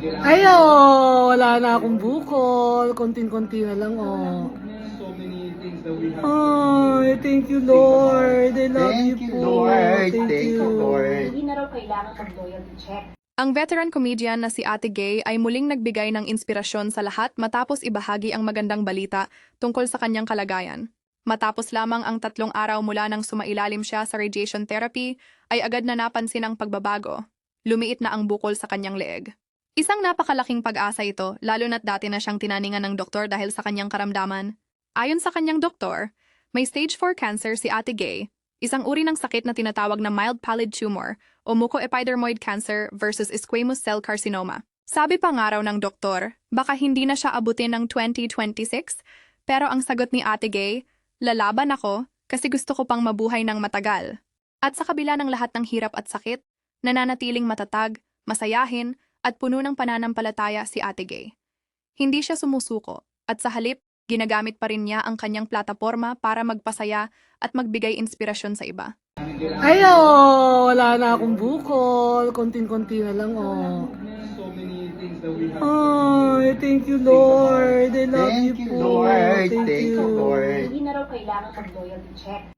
Ay, oh, wala na akong bukol. Konting-konti na lang, oh. Ay, thank you, Lord. I love you Thank you, po. Lord. Thank, Thank you, Lord. Hindi na raw kailangan check. Ang veteran comedian na si Ate Gay ay muling nagbigay ng inspirasyon sa lahat matapos ibahagi ang magandang balita tungkol sa kanyang kalagayan. Matapos lamang ang tatlong araw mula nang sumailalim siya sa radiation therapy, ay agad na napansin ang pagbabago. Lumiit na ang bukol sa kanyang leeg. Isang napakalaking pag-asa ito, lalo na't dati na siyang tinaningan ng doktor dahil sa kanyang karamdaman. Ayon sa kanyang doktor, may stage 4 cancer si Ate Gay, isang uri ng sakit na tinatawag na mild pallid tumor o mucoepidermoid cancer versus squamous cell carcinoma. Sabi pa nga raw ng doktor, baka hindi na siya abutin ng 2026, pero ang sagot ni Ate Gay, lalaban ako kasi gusto ko pang mabuhay ng matagal. At sa kabila ng lahat ng hirap at sakit, nananatiling matatag, masayahin, at puno ng pananampalataya si Ate Gay. Hindi siya sumusuko, at sa halip, ginagamit pa rin niya ang kanyang plataforma para magpasaya at magbigay inspirasyon sa iba. Ay, oh, wala na akong bukol. Konting-konti na lang, oh. Ay, thank you, Lord. I love Thank you you, po. Lord. Thank Thank you, you. Lord. Hindi na raw kailangan mag-loyalty check.